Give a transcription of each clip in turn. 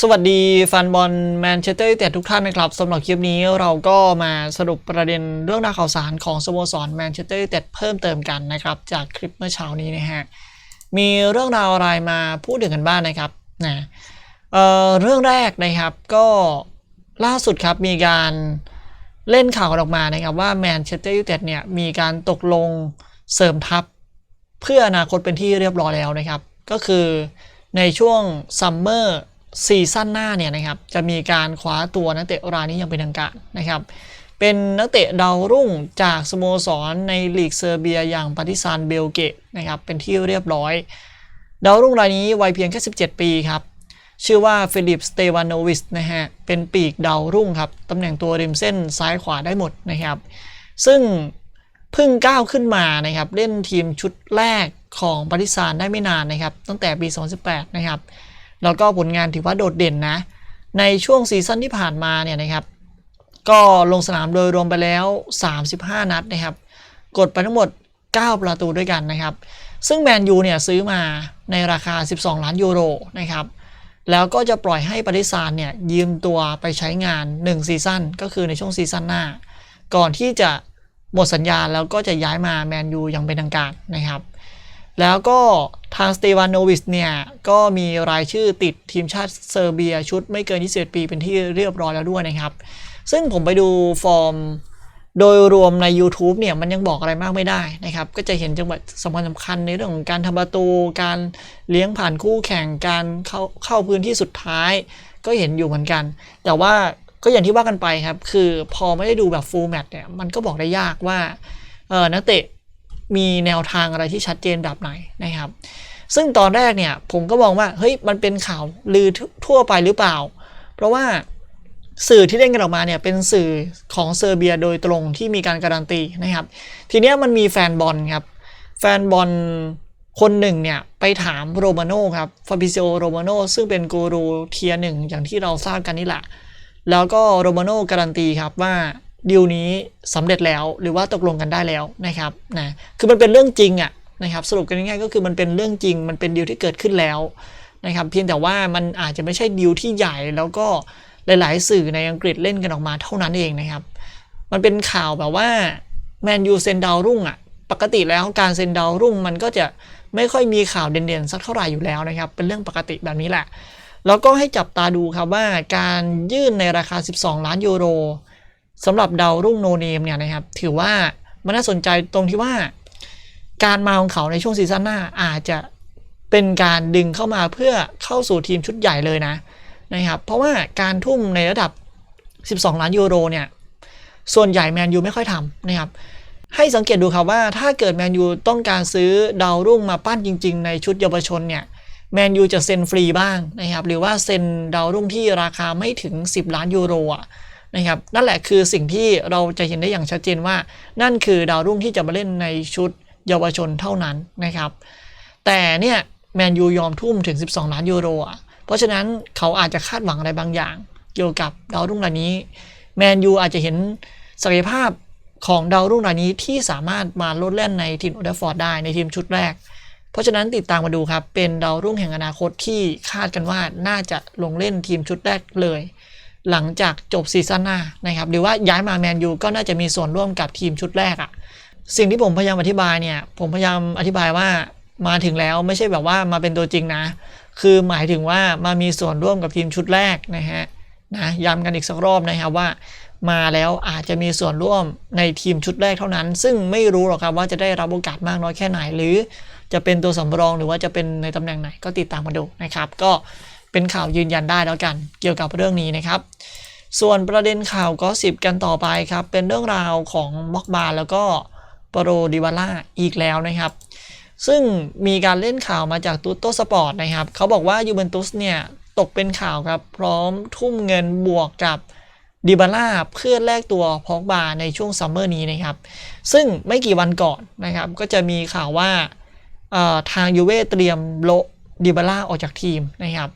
สวัสดีแฟนบอลแมนเชสเตอร์ยูไนเต็ดทุกท่านนะครับสำหรับคลิปนี้เราก็มาสรุปประเด็นเรื่องราวข่าวสารของสโมสรแมนเชสเตอร์ยูไนเต็ดเพิ่มเติมกันนะครับ จากคลิปเมื่อเช้านี้นะฮะมีเรื่องราวอะไรมาพูดถึงกันบ้างนะครับนะเอ่อเรื่องแรกนะครับก็ล่าสุดครับมีการเล่นข่าวออกมานะครับว่าแมนเชสเตอร์ยูไนเต็ดเนี่ยมีการตกลงเสริมทัพ เพื่ออนาคตเป็นที่เรียบร้อยแล้วนะครับ ก็คือในช่วงซัมเมอร์ ซีซั่นหน้าเนี่ยนะครับจะมีการคว้าตัวนักเตะรายนี้อย่างเป็นทางการนะครับ เป็นนักเตะดาวรุ่งจากสโมสรในลีกเซอร์เบียอย่างปาติซานเบลเกตนะครับเป็นที่เรียบร้อย ดาวรุ่งรายนี้วัยเพียงแค่ 17 ปีครับชื่อว่าฟิลิปสเตวานโนวิชนะฮะเป็นปีกดาวรุ่งครับตำแหน่งตัวริมเส้นซ้ายขวาได้หมดนะครับ ซึ่งเพิ่งก้าวขึ้นมานะครับเล่นทีมชุดแรกของปาริซานได้ไม่นานนะครับตั้งแต่ปี 2018 นะครับ แล้วก็ผลงานถือว่าโดดเด่นนะ ในช่วงซีซั่นที่ผ่านมาเนี่ยนะครับ ก็ลงสนามโดยรวมไปแล้ว 35 นัดนะครับ กดไปทั้งหมด 9 ประตูด้วยกันนะครับ ซึ่งแมนยูเนี่ยซื้อมาในราคา 12 ล้านยูโรนะครับ แล้วก็จะปล่อยให้ปาริซานเนี่ยยืมตัวไปใช้งาน 1 ซีซั่นก็คือในช่วงซีซั่นหน้า ก่อนที่จะหมดสัญญาแล้วก็จะย้ายมาแมนยูอย่างเป็นทางการนะครับ แล้วก็ทางสเตวานโนวิชเนี่ย ก็มีรายชื่อติดทีมชาติเซอร์เบียชุดไม่เกิน 21 ปีเป็นที่เรียบร้อยแล้วด้วยนะครับ ซึ่งผมไปดูฟอร์มโดยรวมใน YouTube เนี่ย มันยังบอกอะไรมากไม่ได้นะครับ ก็จะเห็นจังหวะสำคัญสำคัญในเรื่องของการทำประตู การเลี้ยงผ่านคู่แข่งการเข้าเข้าพื้นที่สุดท้าย ก็เห็นอยู่เหมือนกัน แต่ว่าก็อย่างที่ว่ากันไปครับ คือพอไม่ได้ดูแบบฟูลแมตช์เนี่ยมันก็บอกได้ยากว่าเออนักเตะ มีแนวทางอะไรที่ชัดเจนแบบไหนนะครับ ซึ่งตอนแรกเนี่ยผมก็มองว่าเฮ้ยมันเป็นข่าวลือทั่วไปหรือเปล่า เพราะว่าสื่อที่เล่นกันออกมาเนี่ยเป็นสื่อของเซอร์เบียโดยตรงที่มีการการันตีนะครับ ทีเนี้ยมันมีแฟนบอลครับ แฟนบอลคนหนึ่งเนี่ยไปถามโรมาโน่ครับฟาบิซิโอโรมาโน่ซึ่งเป็นกูรูเทียหนึ่งอย่างที่เราทราบกันนี่แหละ แล้วก็โรมาโน่การันตีครับว่า ดีลนี้สำเร็จแล้วหรือว่าตกลงกันได้แล้วนะครับนะคือมันเป็นเรื่องจริงอะนะครับสรุปกันง่ายๆก็คือมันเป็นเรื่องจริง มันเป็นดีลที่เกิดขึ้นแล้วนะครับเพียงแต่ว่ามันอาจจะไม่ใช่ดีลที่ใหญ่แล้วก็หลายๆ สื่อในอังกฤษเล่นกันออกมาเท่านั้นเองนะครับมันเป็นข่าวแบบว่าแมนยูเซนดาวรุ่งอะปกติแล้วการเซนดาวรุ่งมันก็จะไม่ค่อยมีข่าวเด่นๆ สักเท่าไหร่อยู่แล้วนะครับ เป็นเรื่องปกติแบบนี้แหละ แล้วก็ให้จับตาดูครับว่าการยื่นในราคา 12 ล้านยูโร สำหรับดาวรุ่งโนเนมเนี่ยนะครับ ถือว่ามันน่าสนใจตรงที่ว่า การมาของเขาในช่วงซีซั่นหน้าอาจจะเป็นการดึงเข้ามาเพื่อเข้าสู่ทีมชุดใหญ่เลยนะนะครับ เพราะว่าการทุ่มในระดับ 12 ล้านยูโรเนี่ย ส่วนใหญ่แมนยูไม่ค่อยทำนะครับ ให้สังเกตดูครับว่าถ้าเกิดแมนยูต้องการซื้อดาวรุ่งมาปั้นจริง ๆ ในชุดเยาวชนเนี่ยแมนยูจะเซ็นฟรีบ้างนะครับ หรือว่าเซ็นดาวรุ่งที่ราคาไม่ถึง 10 ล้านยูโรอะ นะครับนั่นแหละคือสิ่งที่เราจะเห็นได้อย่างชัดเจนว่า นั่นคือดาวรุ่งที่จะมาเล่นในชุดเยาวชนเท่านั้นนะครับ แต่เนี่ยแมนยูยอมทุ่มถึง 12 ล้านยูโรอะเพราะฉะนั้นเขาอาจจะคาดหวังอะไรบางอย่าง เกี่ยวกับดาวรุ่งรายนี้แมนยูอาจจะเห็นศักยภาพของดาวรุ่งรายนี้ที่สามารถมาลดเล่นในทีมอเดฟอร์ดได้ในทีมชุดแรก เพราะฉะนั้นติดตามมาดูครับ เป็นดาวรุ่งแห่งอนาคตที่คาดกันว่าน่าจะลงเล่นทีมชุดแรกเลย หลังจากจบซีซั่นหน้านะครับหรือว่าย้ายมาแมนยูก็น่าจะมีส่วนร่วมกับทีมชุดแรกอะสิ่งที่ผมพยายามอธิบายเนี่ยผมพยายามอธิบายว่ามาถึงแล้วไม่ใช่แบบว่ามาเป็นตัวจริงนะ คือหมายถึงว่ามามีส่วนร่วมกับทีมชุดแรกนะฮะนะย้ำกันอีกสักรอบนะครับว่ามาแล้วอาจจะมีส่วนร่วมในทีมชุดแรกเท่านั้น ซึ่งไม่รู้หรอกครับว่าจะได้รับโอกาสมากน้อยแค่ไหน หรือจะเป็นตัวสำรองหรือว่าจะเป็นในตำแหน่งไหนก็ติดตามมาดูนะครับ ก็ เป็นข่าวยืนยันได้แล้วกัน เกี่ยวกับเรื่องนี้นะครับ ส่วนประเด็นข่าวก็สิบกันต่อไปครับ เป็นเรื่องราวของม็อกบาแล้วก็ปโรดิวาล่าอีกแล้วนะครับ ซึ่งมีการเล่นข่าวมาจากตูโตสปอร์ตนะครับ เขาบอกว่ายูเวนตุสเนี่ย ตกเป็นข่าวครับ พร้อมทุ่มเงินบวกกับดิบาร่าเพื่อแลกตัวพอกบาในช่วงซัมเมอร์นี้นะครับ ซึ่งไม่กี่วันก่อนนะครับ ก็จะมีข่าวว่าทางยูเว่เตรียมโละดิบาร่าออกจากทีมนะครับ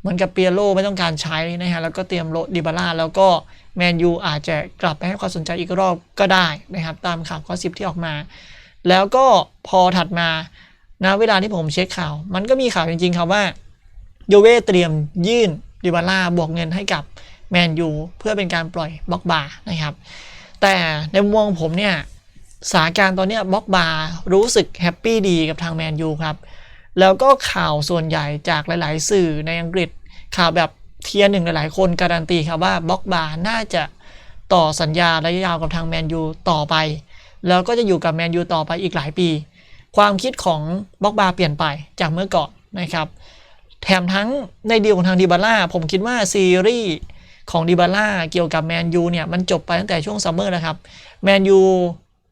เหมือนกับเปียโรไม่ต้องการใช้นะฮะแล้วก็เตรียมโลดิบาร่าแล้วก็แมนยูอาจจะกลับไปให้ความสนใจอีกรอบก็ได้นะครับ ตามข่าวข้อสิบที่ออกมา แล้วก็พอถัดมานะเวลาที่ผมเช็คข่าว มันก็มีข่าวจริงๆครับว่ายูเว่เตรียมยื่นดิบาล่าบวกเงินให้กับแมนยูเพื่อเป็นการปล่อยบล็อกบาร์นะครับ แต่ในมุมมองผมเนี่ยสถานการณ์ตอนนี้บล็อกบาร์รู้สึกแฮปปี้ดีกับทางแมนยูครับ แล้วก็ข่าวส่วนใหญ่จากหลาย ๆ สื่อในอังกฤษข่าวแบบเทียร์หนึ่งหลาย ๆ คนการันตีครับว่าบล็อกบาร์น่าจะต่อสัญญาระยะยาวกับทางแมนยูต่อไป แล้วก็จะอยู่กับแมนยูต่อไปอีกหลายปี ความคิดของบล็อกบาร์เปลี่ยนไปจากเมื่อก่อนนะครับ แถมทั้งในดีลของทางดิบาล่าผมคิดว่าซีรีส์ของดิบาล่าเกี่ยวกับแมนยูเนี่ยมันจบไปตั้งแต่ช่วงซัมเมอร์นะครับแมนยู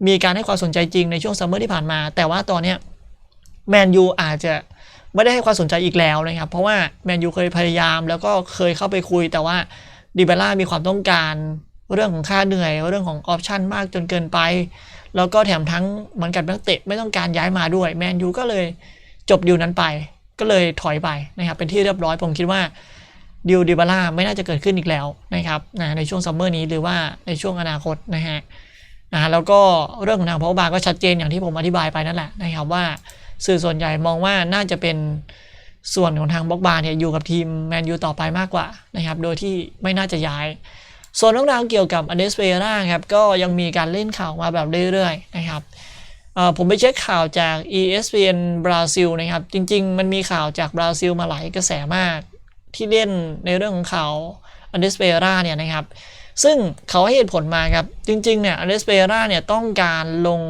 มีการให้ความสนใจจริงในช่วงซัมเมอร์ที่ผ่านมา แต่ว่าตอนเนี้ย แมนยูอาจจะไม่ได้ให้ความสนใจอีกแล้วนะครับ เพราะว่าแมนยูเคยพยายามแล้วก็เคยเข้าไปคุย แต่ว่าดิบาล่ามีความต้องการเรื่องของค่าเหนื่อยเรื่องของออปชันมากจนเกินไป แล้วก็แถมทั้งเหมือนกับนักเตะไม่ต้องการย้ายมาด้วยแมนยูก็เลยจบดีลนั้นไป ก็เลยถอยไปนะครับเป็นที่เรียบร้อยผมคิดว่าดิวดิบาร่าไม่น่าจะเกิดขึ้นอีกแล้วนะครับนะในช่วงซัมเมอร์นี้หรือว่าในช่วงอนาคตนะฮะนะแล้วก็เรื่องของทางพาวบาก็ชัดเจนอย่างที่ผมอธิบายไปนั่นแหละนะครับว่า สื่อส่วนใหญ่มองว่าน่าจะเป็นส่วนของทางบล็อกบาเนี่ยอยู่กับทีมแมนยูต่อไปมากกว่านะครับ โดยที่ไม่น่าจะย้าย ส่วนเรื่องราวเกี่ยวกับอเดสเปร่าครับ ก็ยังมีการเล่นข่าวมาแบบเรื่อยๆนะครับผมไปเช็คข่าวจาก ESPN บราซิลนะครับ จริง ๆ มันมีข่าวจากบราซิลมาหลายกระแสมาก ที่เล่นในเรื่องของข่าวอเดสเปร่าเนี่ยนะครับ ซึ่งเขาให้เหตุผลมาครับ จริง ๆ เนี่ยอเดสเปร่าเนี่ยต้องการลง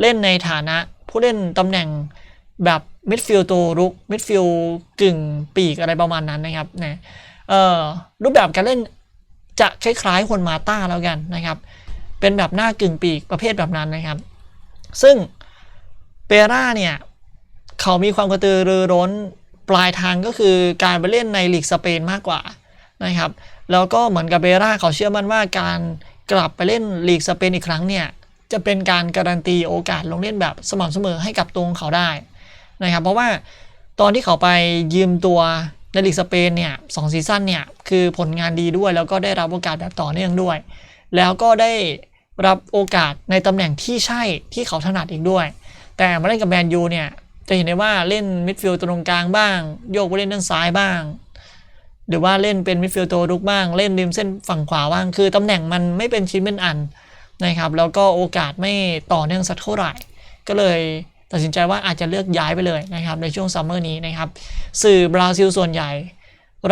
เล่นในฐานะผู้เล่นตำแหน่ง แบบมิดฟิลด์ตัวรุกมิดฟิลด์กึ่งปีกอะไรประมาณนั้นนะครับนะรูปแบบการเล่นจะคล้ายๆคนมาต้าแล้วกันนะครับ เป็นแบบหน้ากึ่งปีกประเภทแบบนั้นนะครับ ซึ่งเปร่าเนี่ยเขามีความกระตือรือร้นปลายทางก็คือการไปเล่นในลีกสเปนมากกว่านะครับ แล้วก็เหมือนกับเปร่าเขาเชื่อมั่นว่าการกลับไปเล่นลีกสเปนอีกครั้งเนี่ยจะเป็นการการันตีโอกาสลงเล่นแบบสม่ำเสมอให้กับตัวของเขาได้ นะครับ เพราะว่าตอนที่เขาไปยืมตัวในลีกสเปนเนี่ยสองซีซั่นเนี่ยคือผลงานดีด้วยแล้วก็ได้รับโอกาสแบบต่อเนื่องด้วย แล้วก็ได้รับโอกาสในตำแหน่งที่ใช่ที่เขาถนัดอีกด้วย แต่มาเล่นกับแมนยูเนี่ยจะเห็นได้ว่าเล่นมิดฟิลด์ตรงกลางบ้าง โยกไปเล่นด้านซ้ายบ้าง หรือว่าเล่นเป็นมิดฟิลด์ตัวรุกบ้าง เล่นริมเส้นฝั่งขวาบ้าง คือตำแหน่งมันไม่เป็นชิ้นเป็นอันนะครับ แล้วก็โอกาสไม่ต่อเนื่องสักเท่าไหร่ ก็เลย ตัดสินใจว่าอาจจะเลือกย้ายไปเลยนะครับในช่วงซัมเมอร์นี้นะครับสื่อบราซิลส่วนใหญ่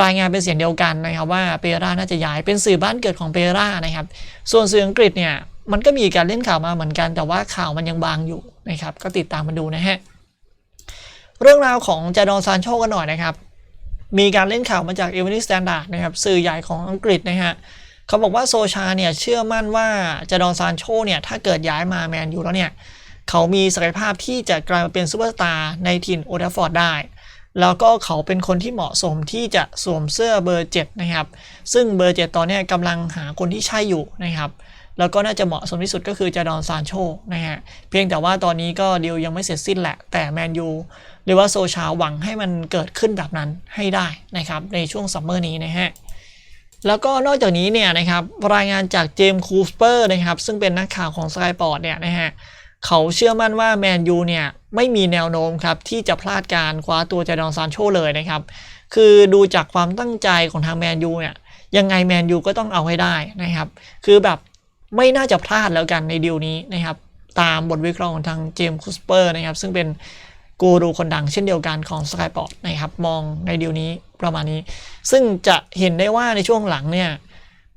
รายงานเป็นเสียงเดียวกันนะครับว่าเปราน่าจะย้ายเป็นสื่อบ้านเกิดของเปรานะครับ ส่วนสื่ออังกฤษเนี่ยมันก็มีการเล่นข่าวมาเหมือนกัน แต่ว่าข่าวมันยังบางอยู่นะครับก็ติดตามมาดูนะฮะเรื่องราวของจาดอนซานโชกันหน่อยนะครับ มีการเล่นข่าวมาจากเอเวอร์นิสแตนดาร์ดนะครับสื่อใหญ่ของอังกฤษนะฮะเขาบอกว่าโซชาเนี่ยเชื่อมั่นว่าจาดอนซานโชเนี่ยถ้าเกิดย้ายมาแมนยูแล้วเนี่ย เขามีศักยภาพที่จะกลายมาเป็นซูเปอร์สตาร์ในทีมโอเดฟอร์ดได้ แล้วก็เขาเป็นคนที่เหมาะสมที่จะสวมเสื้อเบอร์ 7 นะครับ ซึ่งเบอร์ 7 ตอนนี้กำลังหาคนที่ใช่อยู่นะครับแล้วก็น่าจะเหมาะสมที่สุดก็คือจาดอนซานโชนะฮะ เพียงแต่ว่าตอนนี้ก็ดีลยังไม่เสร็จสิ้นแหละ แต่แมนยูหรือว่าโซชาหวังให้มันเกิดขึ้นแบบนั้นให้ได้นะครับ ในช่วงซัมเมอร์นี้นะฮะ แล้วก็นอกจากนี้เนี่ยนะครับ รายงานจากเจมส์คูสเปอร์นะครับ ซึ่งเป็นนักข่าวของสกายปอร์ตเนี่ยนะฮะ เขาเชื่อมั่นว่าแมนยูเนี่ยไม่มีแนวโน้มครับที่จะพลาดการคว้าตัวเจดอนซานโชเลยนะครับ คือดูจากความตั้งใจของทางแมนยูเนี่ยยังไงแมนยูก็ต้องเอาให้ได้นะครับ คือแบบไม่น่าจะพลาดแล้วกันในดีลนี้นะครับ ตามบทวิเคราะห์ของทางเจมส์คูสเปอร์นะครับ ซึ่งเป็นกูรูคนดังเช่นเดียวกันของสกายปอร์ตนะครับ มองในดีลนี้ประมาณนี้ ซึ่งจะเห็นได้ว่าในช่วงหลังเนี่ย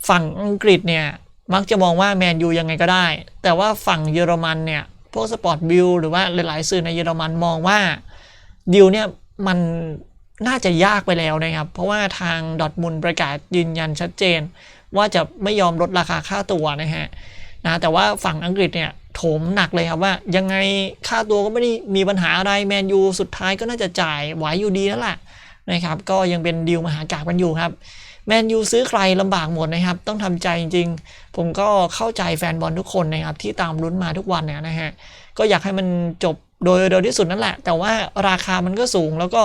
ฝั่งอังกฤษเนี่ยมักจะมองว่าแมนยูยังไงก็ได้ แต่ว่าฝั่งเยอรมันเนี่ย พวกสปอร์ตบิลหรือว่าหลายๆสื่อในเยอรมันมองว่าดีลเนี่ยมันน่าจะยากไปแล้วนะครับ เพราะว่าทางดอทมุนประกาศยืนยันชัดเจน ว่าจะไม่ยอมลดราคาค่าตัวนะฮะนะแต่ว่าฝั่งอังกฤษเนี่ยโถมหนักเลยครับว่ายังไงค่าตัวก็ไม่ได้มีปัญหาอะไรแมนยูสุดท้ายก็น่าจะจ่ายไหวอยู่ดีนั่นแหละนะครับก็ยังเป็นดีลมหากาบกันอยู่ครับ แมนยูซื้อใครลำบากหมดนะครับ ต้องทำใจจริงๆ ผมก็เข้าใจแฟนบอลทุกคนนะครับ ที่ตามลุ้นมาทุกวันเนี่ยนะฮะ ก็อยากให้มันจบโดยเร็วที่สุดนั่นแหละ แต่ว่าราคามันก็สูงแล้วก็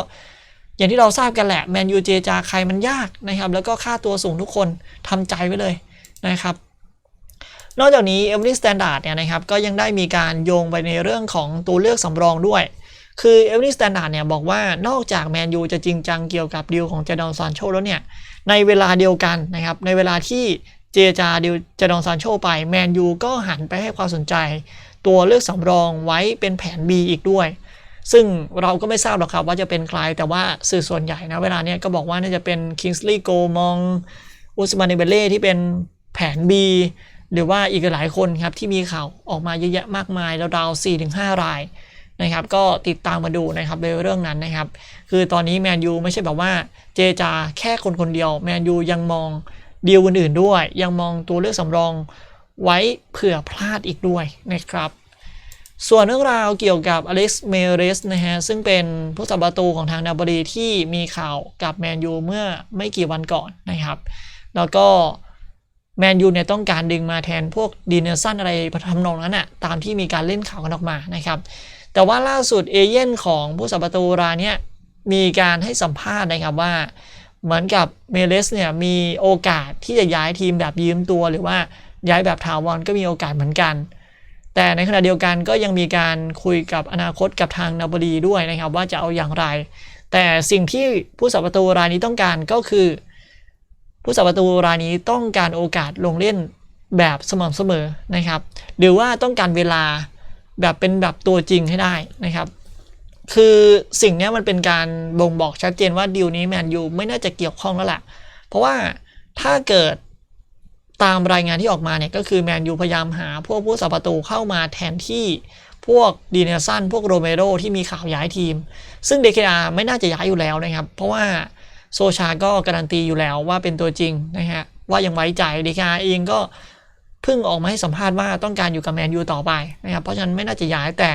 อย่างที่เราทราบกันแหละแมนยูเจจาใครมันยากนะครับ แล้วก็ค่าตัวสูงทุกคนทำใจไว้เลยนะครับ นอกจากนี้เอเวอร์สแตนดาร์ดเนี่ยนะครับก็ยังได้มีการโยงไปในเรื่องของตัวเลือกสำรองด้วย คือเอเวอร์สแตนดาร์ดเนี่ยบอกว่านอกจากแมนยูจะจริงจังเกี่ยวกับดีลของเจดอนซานโชแล้วเนี่ย ในเวลาเดียวกันนะครับ ในเวลาที่เจจาเดิวจาดองซานโชไปแมนยูก็หันไปให้ความสนใจ ตัวเลือกสำรองไว้เป็นแผน B อีกด้วย ซึ่งเราก็ไม่ทราบหรอกครับว่าจะเป็นใครแต่ว่าสื่อส่วนใหญ่นะเวลาเนี้ยก็บอกว่าน่าจะเป็นคิงส์ลีย์โกมองอุสมานเนเบเล่ที่เป็นแผน B หรือว่าอีกหลายคนครับที่มีข่าวออกมาเยอะแยะมากมายราวๆ4-5 ราย นะครับก็ติดตามมาดูนะครับในเรื่องนั้นนะครับ คือตอนนี้แมนยูไม่ใช่แบบว่าเจจาแค่คนคนเดียวแมนยูยังมองดีลอื่นๆด้วย ยังมองตัวเลือกสำรองไว้เผื่อพลาดอีกด้วยนะครับส่วนเรื่องราวเกี่ยวกับอเล็กซ์เมเรสนะฮะซึ่งเป็นผู้สับประตูของทางนาบรีที่มีข่าวกับแมนยูเมื่อไม่กี่วันก่อนนะครับ แล้วก็แมนยูเนี่ยต้องการดึงมาแทนพวกดีเนอร์สันอะไรทำนองนั้นอะตามที่มีการเล่นข่าวกันออกมานะครับ แต่ว่าล่าสุดเอเย่นของผู้สับประตูรายเนี้ยมีการให้สัมภาษณ์นะครับว่า เหมือนกับเมเลสเนี่ยมีโอกาสที่จะย้ายทีมแบบยืมตัวหรือว่าย้ายแบบถาวรก็มีโอกาสเหมือนกัน แต่ในขณะเดียวกันก็ยังมีการคุยกับอนาคตกับทางนาบรีด้วยนะครับ ว่าจะเอาอย่างไร แต่สิ่งที่ผู้สับประตูรายนี้ต้องการก็คือ ผู้สับประตูรายนี้ต้องการโอกาสลงเล่นแบบสม่ำเสมอนะครับ หรือว่าต้องการเวลา แบบเป็นแบบตัวจริงให้ได้นะครับ คือสิ่งนี้มันเป็นการบ่งบอกชัดเจนว่าดีลนี้แมนยูไม่น่าจะเกี่ยวข้องแล้วแหละเพราะว่าถ้าเกิดตามรายงานที่ออกมาเนี่ยก็คือแมนยูพยายามหาพวกผู้สับประตูเข้ามาแทนที่พวกดีเนลสันพวกโรเมโรที่มีข่าวย้ายทีม ซึ่งเดคอาไม่น่าจะย้ายอยู่แล้วนะครับ เพราะว่าโซชาก็การันตีอยู่แล้วว่าเป็นตัวจริงนะฮะว่ายังไว้ใจเดคอาเองก็ เพิ่งออกมาให้สัมภาษณ์ว่าต้องการอยู่กับแมนยูต่อไปนะครับเพราะฉะนั้นไม่น่าจะย้ายแต่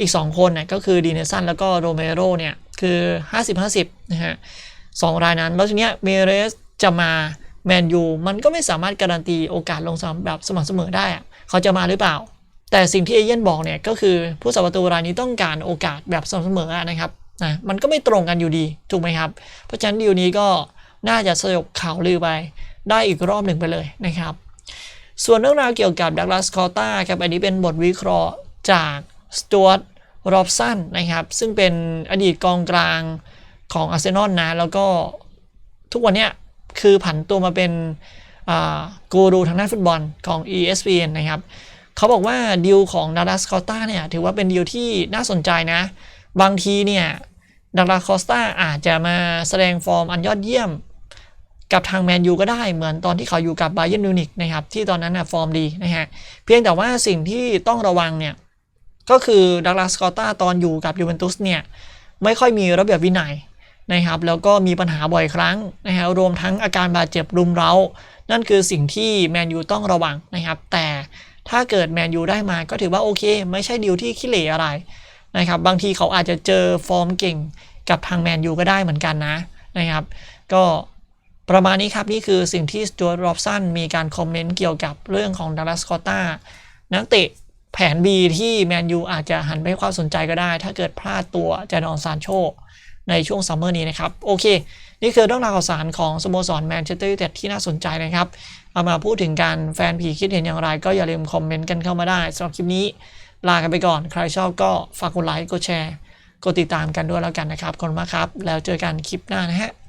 อีก 2 คนเนี่ยก็คือดีเนสันแล้วก็โรเมโรเนี่ยคือ 50-50นะฮะสองรายนั้น แล้วทีเนี้ยเมเรสจะมาแมนยูมันก็ไม่สามารถการันตีโอกาสลงสนามแบบสม่ำเสมอได้อะเขาจะมาหรือเปล่า แต่สิ่งที่เอเย่นบอกเนี่ยก็คือผู้สับประตูรายนี้ต้องการโอกาสแบบสม่ำเสมอนะครับนะมันก็ไม่ตรงกันอยู่ดีถูกไหมครับ เพราะฉะนั้นดีลนี้ก็น่าจะสยบข่าวลือไปได้อีกรอบหนึ่งไปเลยนะครับ ส่วนเรื่องราวเกี่ยวกับดักลาสคอต้าครับอันนี้เป็นบทวิเคราะห์จากสจวตรอบสันนะครับ ซึ่งเป็นอดีตกองกลางของอาร์เซนอลนะ แล้วก็ทุกวันนี้คือผันตัวมาเป็นกูรูทางด้านฟุตบอลของ ESPN นะครับเขาบอกว่าดีลของดักลาสคอต้าเนี่ยถือว่าเป็นดีลที่น่าสนใจนะ บางทีเนี่ยดักลาสคอสตาอาจจะมาแสดงฟอร์มอันยอดเยี่ยม กับทางแมนยูก็ได้เหมือนตอนที่เขาอยู่กับไบเยนมิวนิกนะครับที่ตอนนั้นนะฟอร์มดีนะฮะเพียงแต่ว่าสิ่งที่ต้องระวังเนี่ยก็คือดักลาสกอต้าตอนอยู่กับยูเวนตุสเนี่ยไม่ค่อยมีระเบียบวินัยนะครับแล้วก็มีปัญหาบ่อยครั้งนะฮะรวมทั้งอาการบาดเจ็บรุมเร้า นั่นคือสิ่งที่แมนยูต้องระวังนะครับแต่ถ้าเกิดแมนยูได้มาก็ถือว่าโอเค ไม่ใช่ดีลที่ขี้เหร่อะไรนะครับบางทีเขาอาจจะเจอฟอร์มเก่งกับทางแมนยูก็ได้เหมือนกันนะนะครับก็ ประมาณนี้ครับ นี่คือสิ่งที่สจวตรอบสันมีการคอมเมนต์เกี่ยวกับเรื่องของดัลลัสคอต้านักเตะแผน B ที่แมนยูอาจจะหันไปให้ความสนใจก็ได้ ถ้าเกิดพลาดตัวจานอนซานโชในช่วงซัมเมอร์นี้นะครับ โอเค นี่คือเรื่องราวข่าวสารของสโมสรแมนเชสเตอร์ยูไนเต็ดที่น่าสนใจนะครับ เอามาพูดถึงการแฟนผีคิดเห็นอย่างไร ก็อย่าลืมคอมเมนต์กันเข้ามาได้สำหรับคลิปนี้ ลากันไปก่อน ใครชอบก็ฝากกดไลค์กดแชร์กดติดตามกันด้วยแล้วกันนะครับขอบคุณมากครับ แล้วเจอกันคลิปหน้านะฮะ